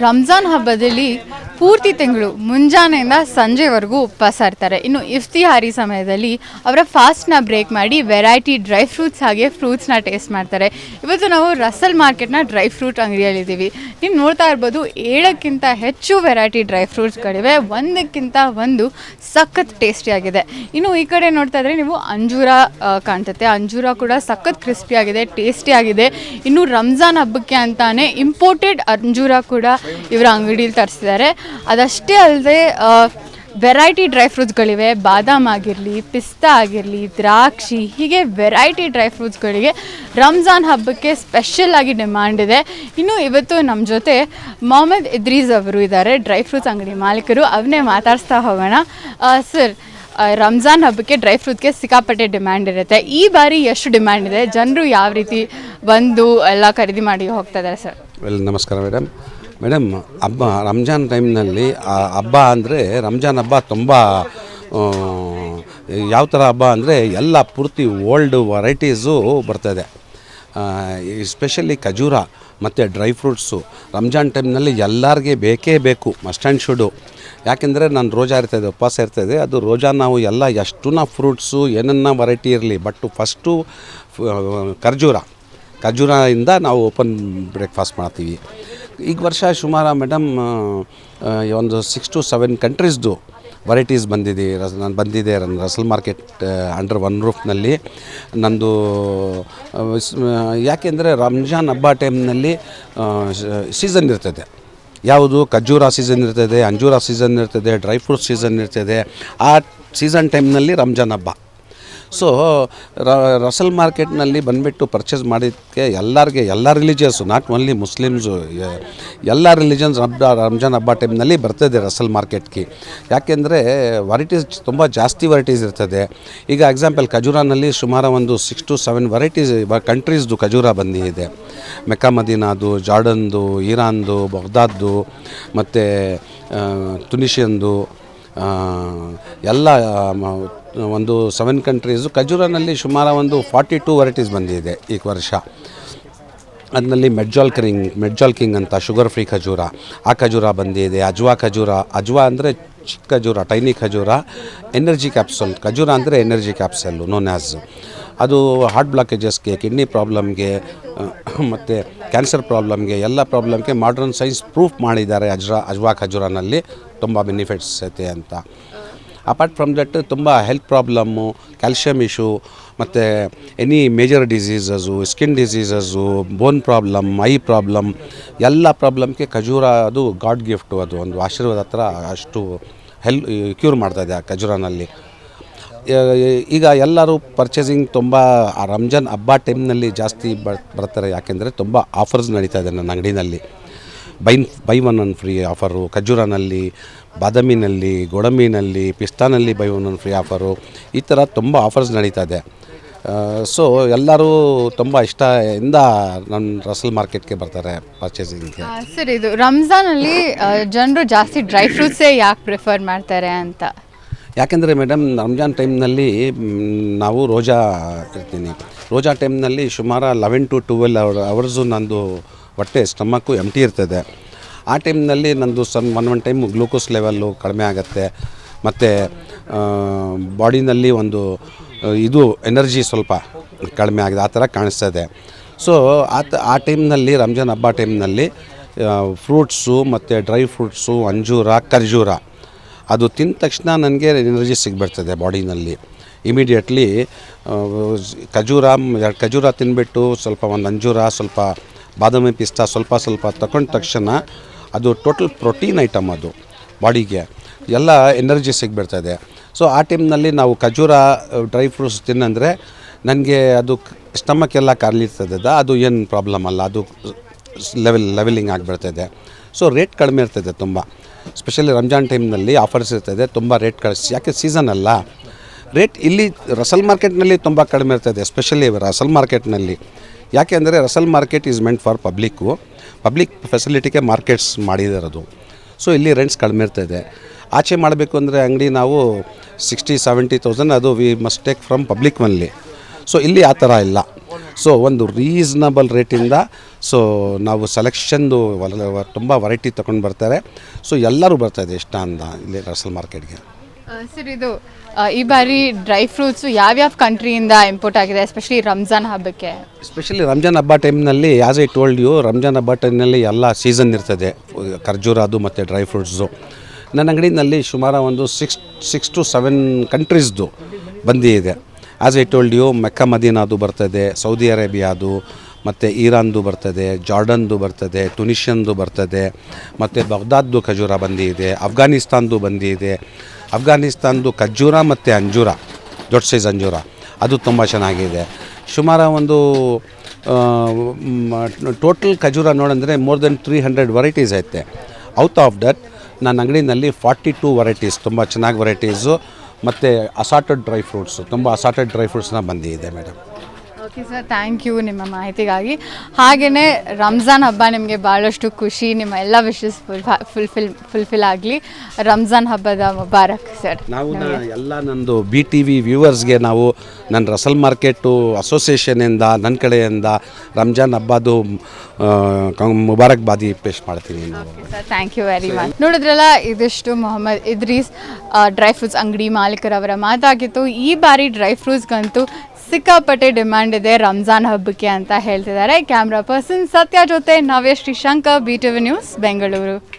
ರಂಜಾನ್ ಹಬ್ಬದಲ್ಲಿ ಪೂರ್ತಿ ತಿಂಗಳು ಮುಂಜಾನೆಯಿಂದ ಸಂಜೆವರೆಗೂ ಉಪವಾಸ ಇರ್ತಾರೆ ಇನ್ನು ಇಫ್ತಿಹಾರಿ ಸಮಯದಲ್ಲಿ ಅವರ ಫಾಸ್ಟ್ನ ಬ್ರೇಕ್ ಮಾಡಿ ವೆರೈಟಿ ಡ್ರೈ ಫ್ರೂಟ್ಸ್ ಹಾಗೆ ಫ್ರೂಟ್ಸ್ನ ಟೇಸ್ಟ್ ಮಾಡ್ತಾರೆ. ಇವತ್ತು ನಾವು ರಸಲ್ ಮಾರ್ಕೆಟ್ನ ಡ್ರೈ ಫ್ರೂಟ್ ಅಂಗಡಿಯಲ್ಲಿದ್ದೀವಿ. ನೀವು ನೋಡ್ತಾ ಇರ್ಬೋದು ಏಳಕ್ಕಿಂತ ಹೆಚ್ಚು ವೆರೈಟಿ ಡ್ರೈ ಫ್ರೂಟ್ಸ್ಗಳಿವೆ. ಒಂದಕ್ಕಿಂತ ಒಂದು ಸಖತ್ ಟೇಸ್ಟಿಯಾಗಿದೆ. ಇನ್ನು ಈ ಕಡೆ ನೋಡ್ತಾ ಇದ್ರೆ ನೀವು ಅಂಜೂರ ಕಾಣ್ತೈತೆ. ಅಂಜೂರ ಕೂಡ ಸಖತ್ ಕ್ರಿಸ್ಪಿಯಾಗಿದೆ, ಟೇಸ್ಟಿಯಾಗಿದೆ. ಇನ್ನು ರಂಜಾನ್ ಹಬ್ಬಕ್ಕೆ ಅಂತಾನೆ ಇಂಪೋರ್ಟೆಡ್ ಅಂಜೂರ ಕೂಡ ಇವರ ಅಂಗಡಿಲಿ ತರಿಸಿದ್ದಾರೆ. ಅದಷ್ಟೇ ಅಲ್ಲದೆ ವೆರೈಟಿ ಡ್ರೈ ಫ್ರೂಟ್ಸ್ಗಳಿವೆ ಬಾದಾಮ್ ಆಗಿರಲಿ, ಪಿಸ್ತಾ ಆಗಿರಲಿ, ದ್ರಾಕ್ಷಿ, ಹೀಗೆ ವೆರೈಟಿ ಡ್ರೈ ಫ್ರೂಟ್ಸ್ಗಳಿಗೆ ರಂಜಾನ್ ಹಬ್ಬಕ್ಕೆ ಸ್ಪೆಷಲ್ ಆಗಿ ಡಿಮ್ಯಾಂಡ್ ಇದೆ. ಇನ್ನು ಇವತ್ತು ನಮ್ಮ ಜೊತೆ ಮೊಹಮ್ಮದ್ ಇದ್ರೀಸ್ ಅವರು ಇದ್ದಾರೆ. ಡ್ರೈ ಫ್ರೂಟ್ಸ್ ಅಂಗಡಿ ಮಾಲೀಕರು. ಅವನ್ನೇ ಮಾತಾಡಿಸ್ತಾ ಹೋಗೋಣ. ಸರ್ ರಂಜಾನ್ ಹಬ್ಬಕ್ಕೆ ಡ್ರೈ ಫ್ರೂಟ್ಗೆ ಸಿಕ್ಕಾಪಟ್ಟೆ ಡಿಮ್ಯಾಂಡ್ ಇರುತ್ತೆ. ಈ ಬಾರಿ ಎಷ್ಟು ಡಿಮ್ಯಾಂಡ್ ಇದೆ? ಜನರು ಯಾವ ರೀತಿ ಬಂದು ಎಲ್ಲ ಖರೀದಿ ಮಾಡಿ ಹೋಗ್ತಾ ಇದ್ದಾರೆ ಸರ್ ವೆಲ್ ನಮಸ್ಕಾರ ಮೇಡಮ್ ಮೇಡಮ್, ಹಬ್ಬ, ರಂಜಾನ್ ಟೈಮ್ನಲ್ಲಿ ಹಬ್ಬ ಅಂದರೆ, ರಂಜಾನ್ ಹಬ್ಬ ತುಂಬ ಯಾವ ಥರ ಹಬ್ಬ ಅಂದರೆ, ಎಲ್ಲ ಪೂರ್ತಿ ಓಲ್ಡ್ ವೆರೈಟೀಸು ಬರ್ತದೆ ಎಸ್ಪೆಷಲಿ ಖಜೂರ ಮತ್ತು ಡ್ರೈ ಫ್ರೂಟ್ಸು. ರಂಜಾನ್ ಟೈಮ್ನಲ್ಲಿ ಎಲ್ಲರಿಗೆ ಬೇಕೇ ಬೇಕು ಮಸ್ಟ್ ಆ್ಯಂಡ್ ಶುಡು ಯಾಕೆಂದರೆ ನಾನು ರೋಜಾ ಇರ್ತದೆ ಉಪವಾಸ ಇರ್ತದೆ ಅದು ರೋಜಾ ನಾವು ಎಲ್ಲ ಎಷ್ಟುನ ಫ್ರೂಟ್ಸು ಏನನ್ನ ವೆರೈಟಿ ಇರಲಿ ಬಟ್ ಫಸ್ಟು ಖರ್ಜೂರ. ಖರ್ಜೂರದಿಂದ ನಾವು ಓಪನ್ ಬ್ರೇಕ್ಫಾಸ್ಟ್ ಮಾಡ್ತೀವಿ. ಈಗ ವರ್ಷ ಸುಮಾರು ಮೇಡಮ್ ಒಂದು ಸಿಕ್ಸ್ ಟು ಸೆವೆನ್ ಕಂಟ್ರೀಸ್ದು ವೆರೈಟೀಸ್ ಬಂದಿದೆ. ರಸ್, ನಾನು ಬಂದಿದೆ ನನ್ನ ರಸಲ್ ಮಾರ್ಕೆಟ್ ಅಂಡರ್ ಒನ್ ರೂಫ್ನಲ್ಲಿ ನಂದು ಯಾಕೆಂದರೆ ರಂಜಾನ್ ಹಬ್ಬ ಟೈಮ್ನಲ್ಲಿ ಸೀಸನ್ ಇರ್ತದೆ. ಯಾವುದು? ಖರ್ಜೂರ ಸೀಸನ್ ಇರ್ತದೆ, ಅಂಜೂರ ಸೀಸನ್ ಇರ್ತದೆ ಡ್ರೈ ಫ್ರೂಟ್ ಸೀಸನ್ ಇರ್ತದೆ. ಆ ಸೀಸನ್ ಟೈಮ್ನಲ್ಲಿ ರಂಜಾನ್ ಹಬ್ಬ ಸೊ ರಸಲ್ ಮಾರ್ಕೆಟ್ನಲ್ಲಿ ಬಂದುಬಿಟ್ಟು ಪರ್ಚೇಸ್ ಮಾಡಿದ್ದಕ್ಕೆ ಎಲ್ಲರಿಗೆ, ಎಲ್ಲ ರಿಲಿಜಿಯಸ್ಸು ನಾಟ್ ಓನ್ಲಿ ಮುಸ್ಲಿಮ್ಸು ಎಲ್ಲ ರಿಲಿಜನ್ಸ್ ಹಬ್ಬ ರಂಜಾನ್ ಹಬ್ಬ ಟೈಮ್ನಲ್ಲಿ ಬರ್ತದೆ ರಸಲ್ ಮಾರ್ಕೆಟ್ಗೆ ಯಾಕೆಂದರೆ ವೆರೈಟೀಸ್ ತುಂಬ ಜಾಸ್ತಿ ವೆರೈಟೀಸ್ ಇರ್ತದೆ. ಈಗ ಎಕ್ಸಾಂಪಲ್ ಖಜೂರಾನಲ್ಲಿ ಸುಮಾರು ಒಂದು ಸಿಕ್ಸ್ ಟು ಸೆವೆನ್ ವೆರೈಟೀಸ್ ಕಂಟ್ರೀಸ್ದು ಖಜೂರ ಬಂದಿದೆ ಮೆಕ್ಕಾ ಮದೀನಾದು, ಜಾರ್ಡನ್ದು ಇರಾನ್ದು ಬಗ್ದಾದ್ದು, ಮತ್ತು ತುನಿಷಿಯನ್ದು ಎಲ್ಲ ಒಂದು ಸೆವೆನ್ ಕಂಟ್ರೀಸು ಖಜೂರನಲ್ಲಿ ಸುಮಾರು ಒಂದು ಫಾರ್ಟಿ ಟೂ ವೆರೈಟೀಸ್ ಬಂದಿದೆ ಈ ವರ್ಷ. ಅದರಲ್ಲಿ ಮೆಡ್ಜಾಲ್ ಕಿಂಗ್ ಮೆಡ್ಜಾಲ್ ಕಿಂಗ್ ಅಂತ ಶುಗರ್ ಫ್ರೀ ಖಜೂರ ಆ ಖಜೂರ ಬಂದಿದೆ. ಅಜ್ವಾ ಖಜೂರ ಅಜ್ವಾ ಅಂದರೆ ಚಿಕ್ಕ ಖಜೂರ ಟೈನಿ ಖಜೂರ ಎನರ್ಜಿ ಕ್ಯಾಪ್ಸೂಲ್ ಖಜೂರ ಅಂದರೆ ಎನರ್ಜಿ ಕ್ಯಾಪ್ಸಲ್ಲು ನೋನ್ ಆ್ಯಸ್ ಅದು ಹಾರ್ಟ್ ಬ್ಲಾಕೇಜಸ್ಗೆ ಕಿಡ್ನಿ ಪ್ರಾಬ್ಲಮ್ಗೆ ಮತ್ತು ಕ್ಯಾನ್ಸರ್ ಪ್ರಾಬ್ಲಮ್ಗೆ ಎಲ್ಲ ಪ್ರಾಬ್ಲಮ್ಗೆ ಮಾಡ್ರನ್ ಸೈನ್ಸ್ ಪ್ರೂಫ್ ಮಾಡಿದ್ದಾರೆ ಅಜ್ರಾ ಅಜ್ವಾ ಖಜೂರನಲ್ಲಿ ತುಂಬ ಬೆನಿಫಿಟ್ಸ್ ಐತೆ ಅಂತ. ಅಪಾರ್ಟ್ ಫ್ರಮ್ ದಟ್ ತುಂಬ ಹೆಲ್ತ್ ಪ್ರಾಬ್ಲಮ್ಮು ಕ್ಯಾಲ್ಶಿಯಮ್ ಇಶ್ಯೂ ಮತ್ತು any major diseases skin diseases bone problem eye problem ಎಲ್ಲ ಪ್ರಾಬ್ಲಮ್ಗೆ ಖಜೂರ ಅದು ಗಾಡ್ ಗಿಫ್ಟು ಅದು. ಒಂದು ಆಶೀರ್ವಾದ ಹತ್ರ ಅಷ್ಟು ಹೆಲ್ ಕ್ಯೂರ್ ಮಾಡ್ತಾಯಿದೆ ಆ ಖಜೂರನಲ್ಲಿ. ಈಗ ಎಲ್ಲರೂ ಪರ್ಚೇಸಿಂಗ್ ತುಂಬ ರಂಜಾನ್ ಹಬ್ಬ ಟೈಮ್ನಲ್ಲಿ ಜಾಸ್ತಿ ಬರ್- ಬರ್ತಾರೆ. ಯಾಕೆಂದರೆ ತುಂಬ ಆಫರ್ಸ್ ನಡೀತಾ ಇದೆ ನನ್ನ ಅಂಗಡಿನಲ್ಲಿ. ಬೈನ್ buy one one free offer ಖಜೂರನಲ್ಲಿ ಬಾದಾಮಿನಲ್ಲಿ ಗೋಡಂಬಿನಲ್ಲಿ ಪಿಸ್ತಾನಲ್ಲಿ buy one one free offer ಈ ಥರ ತುಂಬ ಆಫರ್ಸ್ ನಡೀತಾ ಇದೆ. ಸೊ ಎಲ್ಲರೂ ತುಂಬ ಇಂದ ನನ್ನ ರಸಲ್ ಮಾರ್ಕೆಟ್ಗೆ ಬರ್ತಾರೆ ಪರ್ಚೇಸಿಂಗ್ಗೆ ಸರ್ ಇದು ರಂಜಾನಲ್ಲಿ ಜನರು ಜಾಸ್ತಿ ಡ್ರೈ ಫ್ರೂಟ್ಸೇ ಯಾಕೆ ಪ್ರಿಫರ್ ಮಾಡ್ತಾರೆ ಅಂತ? ಯಾಕೆಂದರೆ ಮೇಡಮ್ ರಂಜಾನ್ ಟೈಮ್ನಲ್ಲಿ ನಾವು ರೋಜಾ ಇರ್ತೀನಿ. ರೋಜಾ ಟೈಮ್ನಲ್ಲಿ ಸುಮಾರು eleven to twelve hour hours ನಂದು ಹೊಟ್ಟೆ ಸ್ಟಮಕ್ಕು ಎಂಟಿ ಇರ್ತದೆ. ಆ ಟೈಮ್ನಲ್ಲಿ ನಂದು ಸನ್ one one time glucose level ಕಡಿಮೆ ಆಗುತ್ತೆ. ಮತ್ತು ಬಾಡಿನಲ್ಲಿ ಒಂದು, ಇದು ಎನರ್ಜಿ ಸ್ವಲ್ಪ ಕಡಿಮೆ ಆಗಿದೆ, ಆ ಥರ ಕಾಣಿಸ್ತದೆ. ಸೊ ಆ ತ, ಆ ಟೈಮ್ನಲ್ಲಿ, ರಂಜಾನ್ ಹಬ್ಬ ಟೈಮ್ನಲ್ಲಿ ಫ್ರೂಟ್ಸು ಮತ್ತು ಡ್ರೈ ಫ್ರೂಟ್ಸು ಅಂಜೂರ, ಖರ್ಜೂರ, ಅದು ತಿಂದ ತಕ್ಷಣ ನನಗೆ ಎನರ್ಜಿ ಸಿಗ್ಬಿಡ್ತದೆ ಬಾಡಿನಲ್ಲಿ ಇಮಿಡಿಯೇಟ್ಲಿ ಖಜೂರ ಖಜೂರ ತಿನ್ಬಿಟ್ಟು ಸ್ವಲ್ಪ ಒಂದು ಅಂಜೂರ, ಸ್ವಲ್ಪ ಬಾದಾಮಿ ಪಿಸ್ತಾ ಸ್ವಲ್ಪ ಸ್ವಲ್ಪ ತಗೊಂಡ ತಕ್ಷಣ ಅದು ಟೋಟಲ್ ಪ್ರೋಟೀನ್ ಐಟಮ್ ಅದು, ಬಾಡಿಗೆ. ಎಲ್ಲ ಎನರ್ಜಿ ಸಿಗ್ಬಿಡ್ತದೆ ಸೊ ಆ ಟೈಮ್ನಲ್ಲಿ ನಾವು ಖಜೂರ ಡ್ರೈ ಫ್ರೂಟ್ಸ್ ತಿನ್ನಂದರೆ ನನಗೆ ಅದು ಸ್ಟಮಕ್ ಎಲ್ಲ ಕರ್ಲಿರ್ತದೆ. ಅದು ಏನು ಪ್ರಾಬ್ಲಮ್ ಅಲ್ಲ, ಅದು ಲೆವೆಲ್ ಲೆವೆಲಿಂಗ್ ಆಗಿಬಿಡ್ತದೆ ಸೊ ರೇಟ್ ಕಡಿಮೆ ಇರ್ತದೆ ತುಂಬ. ಸ್ಪೆಷಲಿ ರಂಜಾನ್ ಟೈಮ್ನಲ್ಲಿ ಆಫರ್ಸ್ ಇರ್ತದೆ, ತುಂಬ ರೇಟ್ ಕಳಿಸಿ. ಯಾಕೆ ಸೀಸನ್ ಅಲ್ಲ? ರೇಟ್ ಇಲ್ಲಿ ರಸಲ್ ಮಾರ್ಕೆಟ್ನಲ್ಲಿ ತುಂಬ ಕಡಿಮೆ ಇರ್ತದೆ ಸ್ಪೆಷಲಿ ರಸಲ್ ಮಾರ್ಕೆಟ್ನಲ್ಲಿ ಯಾಕೆ ಅಂದರೆ Russell market is meant for public public ಫೆಸಿಲಿಟಿಗೆ markets ಮಾಡಿದಿರೋದು ಸೊ ಇಲ್ಲಿ ರೆಂಟ್ಸ್ ಕಡಿಮೆ ಇರ್ತದೆ ಆಚೆ ಮಾಡಬೇಕು ಅಂದರೆ ಅಂಗಡಿ ನಾವು ಸಿಕ್ಸ್ಟಿ ಸೆವೆಂಟಿ ತೌಸಂಡ್ ಅದು we must take from public only so ಇಲ್ಲಿ ಆ ಥರ ಇಲ್ಲ. ಸೊ ಒಂದು ರೀಸನಬಲ್ ರೇಟಿಂದ ಸೊ ನಾವು ಸೆಲೆಕ್ಷನ್ದು ತುಂಬ ವೆರೈಟಿ ತೊಗೊಂಡು ಬರ್ತಾರೆ. ಸೊ ಎಲ್ಲರೂ ಬರ್ತಾಯಿದೆ ಇಷ್ಟ ಅಂತ ಇಲ್ಲಿ ರಸಲ್ ಮಾರ್ಕೆಟ್ಗೆ ಸರ್, ಇದು ಈ ಬಾರಿ ಡ್ರೈ ಫ್ರೂಟ್ಸು ಯಾವ್ಯಾವ ಕಂಟ್ರಿಯಿಂದ ಇಂಪೋರ್ಟ್ ಆಗಿದೆ, ಎಸ್ಪೆಷಲಿ ರಂಜಾನ್ ಹಬ್ಬಕ್ಕೆ? ಎಸ್ಪೆಷಲಿ ರಂಜಾನ್ ಹಬ್ಬ ಟೈಮ್ನಲ್ಲಿ as I told you Ramzan ಹಬ್ಬ ಟೈಮ್ನಲ್ಲಿ ಎಲ್ಲ ಸೀಸನ್ ಇರ್ತದೆ. ಖರ್ಜೂರ ಅದು ಮತ್ತು ಡ್ರೈ ಫ್ರೂಟ್ಸು. ನನ್ನ ಅಂಗಡಿನಲ್ಲಿ ಸುಮಾರು ಒಂದು ಸಿಕ್ಸ್ ಸಿಕ್ಸ್ ಟು ಸೆವೆನ್ ಕಂಟ್ರೀಸ್ದು ಬಂದಿದೆ as I told you Mecca ಮದೀನಾದು ಬರ್ತದೆ, ಸೌದಿ ಅರೇಬಿಯಾದು, ಮತ್ತು ಈರಾನ್ದು ಬರ್ತದೆ, ಜಾರ್ಡನ್ದು ಬರ್ತದೆ ಟುನಿಷಿಯನ್ದು ಬರ್ತದೆ, ಮತ್ತು ಬಗ್ದಾದ್ದು ಖಜೂರ ಬಂದಿದೆ ಅಫ್ಘಾನಿಸ್ತಾನ್ದು ಬಂದಿದೆ ಅಫ್ಘಾನಿಸ್ತಾನ್ದು ಖಜ್ಜೂರ ಮತ್ತು ಅಂಜೂರ, ದೊಡ್ಡ ಸೈಜ್ ಅಂಜೂರ. ಅದು ತುಂಬ ಚೆನ್ನಾಗಿದೆ. ಸುಮಾರು ಒಂದು ಟೋಟಲ್ ಖಜೂರ ನೋಡಂದರೆ more than three hundred varieties ಐತೆ. ಔಟ್ ಆಫ್ ದಟ್ ನನ್ನ ಅಂಗಡಿನಲ್ಲಿ ಫಾರ್ಟಿ ಟೂ ವೆರೈಟೀಸ್ ತುಂಬ ಚೆನ್ನಾಗಿ ವೆರೈಟೀಸು ಮತ್ತು ಅಸಾಟೆಡ್ ಡ್ರೈ ಫ್ರೂಟ್ಸು ತುಂಬ ಅಸಾಟೆಡ್ ಡ್ರೈ ಫ್ರೂಟ್ಸ್ನ ಬಂದಿದೆ madam okay sir thank you ನಿಮ್ಮ ಮಾಹಿತಿಗಾಗಿ. ಹಾಗೆಯೇ ರಂಜಾನ್ ಹಬ್ಬ ನಿಮಗೆ ಭಾಳಷ್ಟು ಖುಷಿ ನಿಮ್ಮ ಎಲ್ಲ ವಿಷಸ್ ಫುಲ್ ಫುಲ್ಫಿಲ್ ಫುಲ್ಫಿಲ್ ಆಗಲಿ. ರಂಜಾನ್ ಹಬ್ಬದ ಮುಬಾರಕ್ ಸರ್ ನಾವು ಎಲ್ಲ ನಂದು ಬಿ ಟಿ ವಿ ವ್ಯೂವರ್ಸ್ಗೆ ನಾವು ನನ್ನ ರಸಲ್ ಮಾರ್ಕೆಟು ಅಸೋಸಿಯೇಷನಿಂದ ನನ್ನ ಕಡೆಯಿಂದ ರಂಜಾನ್ ಹಬ್ಬದು ಮುಬಾರಕ್ ಬಾದಿ ಪೇಶ್ ಮಾಡ್ತೀನಿ ನಾವು. Sir thank you very much ನೋಡಿದ್ರಲ್ಲ ಇದಿಷ್ಟು ಮೊಹಮ್ಮದ್ ಇದ್ರೀಸ್ ಡ್ರೈ ಫ್ರೂಟ್ಸ್ ಅಂಗಡಿ ಮಾಲೀಕರವರ ಮಾತಾಗಿತ್ತು. ಈ ಬಾರಿ ಡ್ರೈ ಫ್ರೂಟ್ಸ್ಗಂತೂ ಸಿಕ್ಕಾಪಟ್ಟೆ ಡಿಮ್ಯಾಂಡ್ ಇದೆ ರಂಜಾನ್ ಹಬ್ಬಕ್ಕೆ ಅಂತ ಹೇಳ್ತಿದ್ದಾರೆ. ಕ್ಯಾಮ್ರಾ ಪರ್ಸನ್ ಸತ್ಯ ಜೊತೆ Navya Srishankar B T V news Bengaluru.